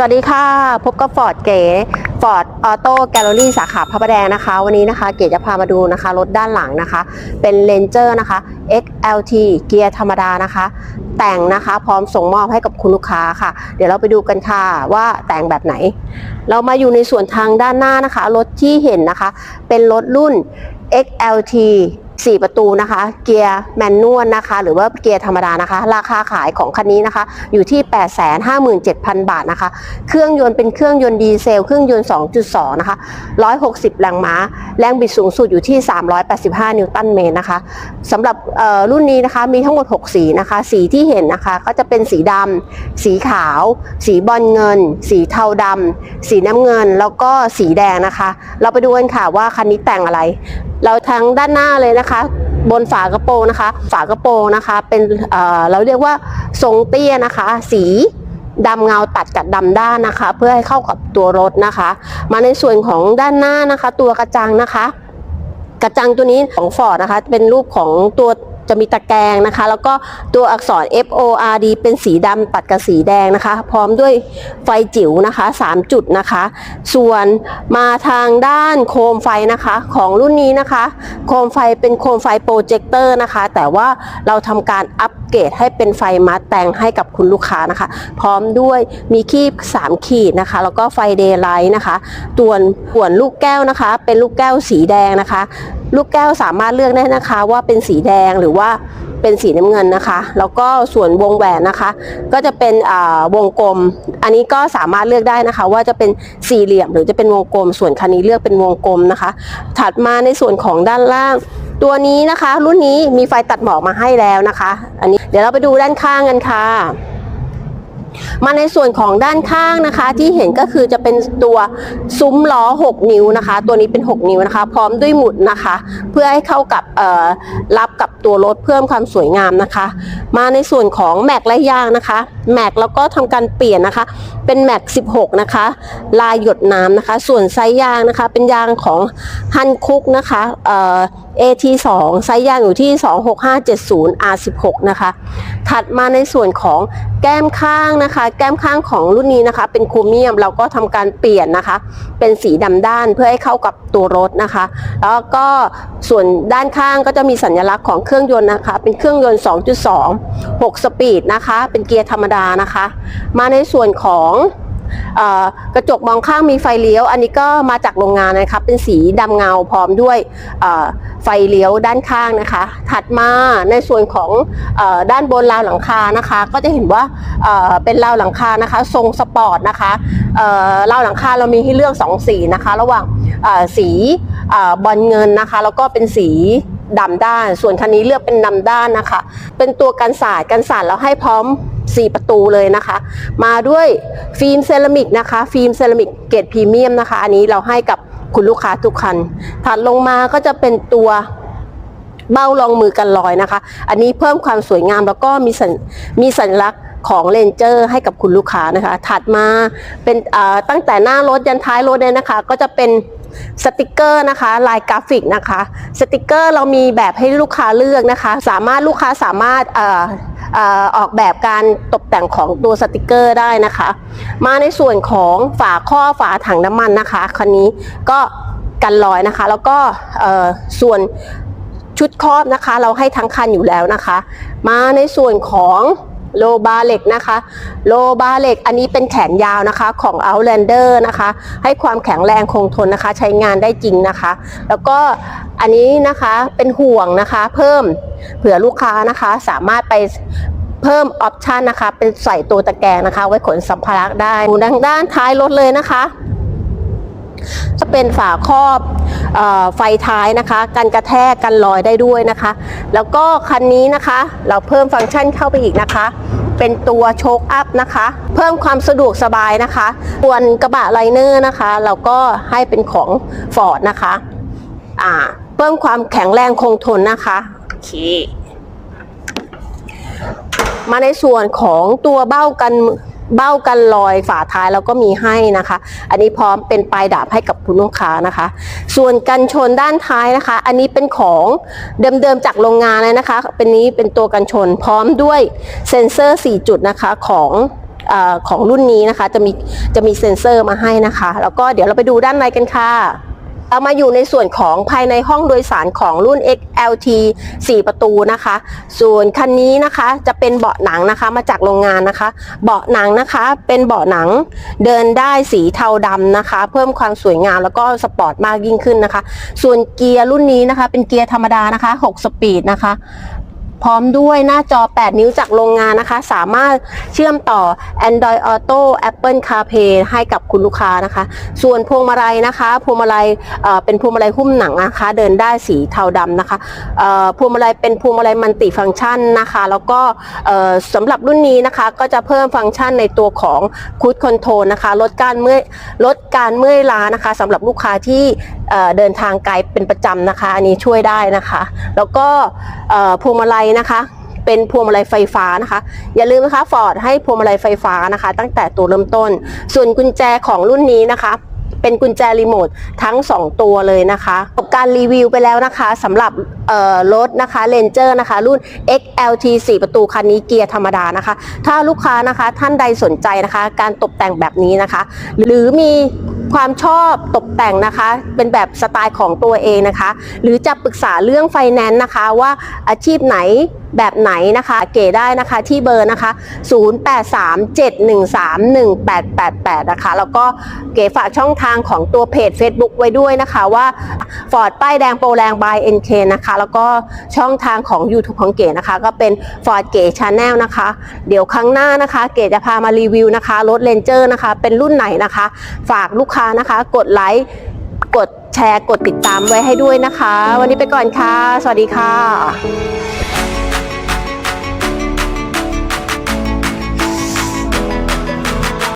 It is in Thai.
สวัสดีค่ะ พบกับฟอร์ดเก๋ฟอร์ดออโต้แกลเลอรี่สาขาพระประแดงนะคะ วันนี้นะคะ เก๋จะพามาดูนะคะรถด้านหลังนะคะ เป็น Ranger นะคะ XLT เกียร์ธรรมดานะคะ แต่งนะคะพร้อมส่งมอบให้กับคุณลูกค้าค่ะ เดี๋ยวเราไปดูกันค่ะว่าแต่งแบบไหน เรามาอยู่ในส่วนทางด้านหน้านะคะ รถที่เห็นนะคะ เป็นรถรุ่น XLT 4 ประตูนะคะ เกียร์แมนนวลนะคะ หรือว่าเกียร์ธรรมดานะคะ ราคาขายของคันนี้นะคะ อยู่ที่ 857,000 บาทนะคะ เครื่องยนต์เป็นเครื่องยนต์ดีเซล เครื่องยนต์ 2.2 นะคะ 160 แรงม้า แรงบิดสูงสุดอยู่ที่ 385 นิวตันเมตรนะคะสำหรับรุ่นนี้นะคะมีทั้งหมด 6 สีนะคะ สีที่เห็นนะคะ ก็จะเป็นสีดำสีขาว สีบอลเงิน สีเทาดำสีน้ำเงินแล้วก็สีแดงนะคะ เราไปดูกันค่ะว่าคันนี้แต่งอะไรเราทั้งด้านหน้าเลยนะคะ บนฝากระโปรงนะคะ ฝากระโปรงนะคะ เป็นเเราเรียกว่าทรงเตี้ยนะคะ สีดำเงาตัดกับดำด้านนะคะ เพื่อให้เข้ากับตัวรถนะคะ มาในส่วนของด้านหน้านะคะ ตัวกระจังนะคะ กระจังตัวนี้ของฟอร์ดนะคะ เป็นรูปของตัว จะมีตะแกรงนะคะ แล้วก็ตัวอักษร F O R D เป็นสีดำตัดกับสีแดงนะคะ พร้อมด้วยไฟจิ๋วนะคะ 3 จุดนะคะ ส่วนมาทางด้านโคมไฟนะคะของรุ่นนี้นะคะ โคมไฟเป็นโคมไฟโปรเจคเตอร์นะคะ แต่ว่าเราทำการอัป เกรดให้เป็นไฟมัดแต่งให้กับคุณลูกค้านะคะ พร้อมด้วยมีขีบ 3 ขีดนะคะ แล้วก็ไฟเดย์ไลท์นะคะส่วนส่วนลูกแก้วนะคะ เป็นลูกแก้วสีแดงนะคะ ลูกแก้วสามารถเลือกได้นะคะว่าเป็นสีแดงหรือว่าเป็นสีน้ำเงินนะคะ แล้วก็ส่วนวงแหวนนะคะ ก็จะเป็นวงกลม อันนี้ก็สามารถเลือกได้นะคะ ว่าจะเป็นสี่เหลี่ยมหรือจะเป็นวงกลม ส่วนคันนี้เลือกเป็นวงกลมนะคะ ถัดมาในส่วนของด้านล่าง ตัวนี้นะคะ รุ่นนี้มีไฟตัดหมอกมาให้แล้วนะคะ อันนี้เดี๋ยวเราไปดูด้านข้างกันค่ะ มาในส่วนของด้านข้างนะคะ ที่เห็นก็คือจะเป็นตัวซุ้มล้อ 6 นิ้วนะคะ ตัวนี้เป็น 6 นิ้วนะคะ พร้อมด้วยหมุดนะคะ เพื่อให้เข้ากับรับกับตัวรถเพิ่มความสวยงามนะคะ มาในส่วนของแม็กและยางนะคะแม็กแล้วก็ทำการเปลี่ยนนะคะ เป็นแม็ก 16 นะคะ ลายหยดน้ำนะคะ ส่วนไซส์ยางนะคะ เป็นยางของฮันคุกนะคะเอ่อ AT2 ไซส์ยางอยู่ที่ 26570 R16 นะคะ ถัดมาในส่วนของแก้มข้างนะคะแก้มข้างของรุ่นนี้นะคะ เป็นโครเมียมเราก็ทำการเปลี่ยนนะคะ เป็นสีดำด้านเพื่อให้เข้ากับตัวรถนะคะ แล้วก็ส่วนด้านข้างก็จะมีสัญลักษณ์ของเครื่องยนต์นะคะ เป็นเครื่องยนต์ 2.2 6 สปีดนะคะ เป็นเกียร์ธรรมดานะคะ มาในส่วนของ กระจกมองข้างมีไฟเลี้ยว อันนี้ก็มาจากโรงงานนะคะเป็นสีดำเงาพร้อมด้วยไฟเลี้ยวด้านข้างนะคะ ถัดมาในส่วนของอด้านบนราวหลังคานะคะ ก็จะเห็นว่าเป็นราวหลังคานะคะ ทรงสปอร์ตนะคะราวหลังคาเรามีให้เลือกสองสีนะคะ ระหว่างสีบอลเงินนะคะ แล้วก็เป็นสีดำด้าน ส่วนคันนี้เลือกเป็นดำด้านนะคะ เป็นตัวกันสาดกันสาดแล้วให้พร้อม 4 ประตูเลยนะคะ มาด้วยฟิล์มเซรามิกนะคะ ฟิล์มเซรามิกเกรดพรีเมียมนะคะ อันนี้เราให้กับคุณลูกค้าทุกคัน ถัดลงมาก็จะเป็นตัวเบ้ารองมือกันรอยนะคะ อันนี้เพิ่มความสวยงามแล้วก็มีสัญมีสัญลักษณ์ของเลนเจอร์ให้กับคุณลูกค้านะคะ ถัดมาเป็นตั้งแต่หน้ารถยันท้ายรถเลยนะคะ ก็จะเป็น สติกเกอร์นะคะลายกราฟิกนะคะ สติกเกอร์เรามีแบบให้ลูกค้าเลือกนะคะ สามารถลูกค้าสามารถออกแบบการตกแต่งของตัวสติกเกอร์ได้นะคะ มาในส่วนของฝาข้อฝาถังน้ำมันนะคะคันนี้ก็กันรอยนะคะ แล้วก็ส่วนชุดครอบนะคะ เราให้ทั้งคันอยู่แล้วนะคะ มาในส่วนของ โลบาเล็กนะคะ โลบาเล็กอันนี้เป็นแขนยาวนะคะของ Outlander นะคะ ให้ความแข็งแรงคงทนนะคะ ใช้งานได้จริงนะคะ แล้วก็อันนี้นะคะเป็นห่วงนะคะ เพิ่มเผื่อลูกค้านะคะสามารถไปเพิ่มออปชันนะคะ เป็นใส่ตัวตะแกรงนะคะ ไว้ขนสัมภาระได้ดูด้านด้านท้ายรถเลยนะคะ จะเป็นฝาครอบออไฟท้ายนะคะ กันกระแทกกันลอยได้ด้วยนะคะ แล้วก็คันนี้นะคะ เราเพิ่มฟังก์ชันเข้าไปอีกนะคะ เป็นตัวโชคอัพนะคะ เพิ่มความสะดวกสบายนะคะส่วนกระบะไลเนอร์นะคะ เราก็ให้เป็นของฟอร์ดนะคะอ่าเพิ่มความแข็งแรงคงทนนะคะโอเคมาในส่วนของตัวเบ้ากัน เบ้ากันลอยฝาท้ายเราก็มีให้นะคะ อันนี้พร้อมเป็นปลายดาบให้กับคุณลูกค้านะคะ ส่วนกันชนด้านท้ายนะคะ อันนี้เป็นของเดิมๆจากโรงงานเลยนะคะ เป็นนี้เป็นตัวกันชนพร้อมด้วยเซ็นเซอร์ 4 จุดนะคะของอของรุ่นนี้นะคะ จะมีจะมีเซ็นเซอร์มาให้นะคะ แล้วก็เดี๋ยวเราไปดูด้านในกันค่ะ เอามาอยู่ในส่วนของภายในห้องโดยสารของรุ่น XLT 4 ประตูนะคะ ส่วนคันนี้นะคะจะเป็นเบาะหนังนะคะมาจากโรงงานนะคะ เบาะหนังนะคะเป็นเบาะหนังเดินได้สีเทาดำนะคะ เพิ่มความสวยงามแล้วก็สปอร์ตมากยิ่งขึ้นนะคะ ส่วนเกียร์รุ่นนี้นะคะ เป็นเกียร์ธรรมดานะคะ 6 สปีดนะคะ พร้อมด้วยหน้าจอ 8 นิ้วจากโรงงานนะคะ สามารถเชื่อมต่อ Android Auto Apple CarPlay ให้กับคุณลูกค้านะคะ ส่วนพวงมาลัยนะคะพวงมาลัยเป็นพวงมาลัยหุ้มหนังนะคะ เดินได้สีเทาดำนะคะพวงมาลัยเป็นพวงมาลัยมัลติฟังก์ชันนะคะ แล้วก็สำหรับรุ่นนี้นะคะ ก็จะเพิ่มฟังก์ชันในตัวของคูดคอนโทรลนะคะลดการเมื่อยลดการเมื่อยล้านะคะสำหรับลูกค้าที่ เดินทางไกลเป็นประจำนะคะ อันนี้ช่วยได้นะคะ แล้วก็พวงมาลัยนะคะเป็นพวงมาลัยไฟฟ้านะคะ อย่าลืมนะคะฟอร์ดให้พวงมาลัยไฟฟ้านะคะ ตั้งแต่ตัวเริ่มต้น ส่วนกุญแจของรุ่นนี้นะคะ เป็นกุญแจรีโมททั้ง 2 ตัวเลยนะคะจบการรีวิวไปแล้วนะคะสำหรับรถนะคะเลนเจอร์นะคะ รุ่น XLT 4 ประตูคันนี้เกียร์ธรรมดานะคะ ถ้าลูกค้านะคะท่านใดสนใจนะคะ การตกแต่งแบบนี้นะคะ หรือมี ความชอบตกแต่งนะคะ เป็นแบบสไตล์ของตัวเองนะคะ หรือจะปรึกษาเรื่องไฟแนนซ์นะคะ ว่าอาชีพไหน แบบไหนนะคะ เก๋ได้นะคะที่เบอร์นะคะ 0837131888 นะคะ แล้วก็เก๋ฝากช่องทางของตัวเพจ Facebook ไว้ด้วยนะคะว่า Ford ป้ายแดงโปรแรง by NK นะคะ แล้วก็ช่องทางของ YouTube ของเก๋นะคะ ก็เป็น Ford เก๋ Channel นะคะ เดี๋ยวครั้งหน้านะคะ เก๋จะพามารีวิวนะคะรถ Ranger นะคะ เป็นรุ่นไหนนะคะ ฝากลูกค้านะคะ กดไลค์กดแชร์กดติดตามไว้ให้ด้วยนะคะ วันนี้ไปก่อนค่ะ สวัสดีค่ะ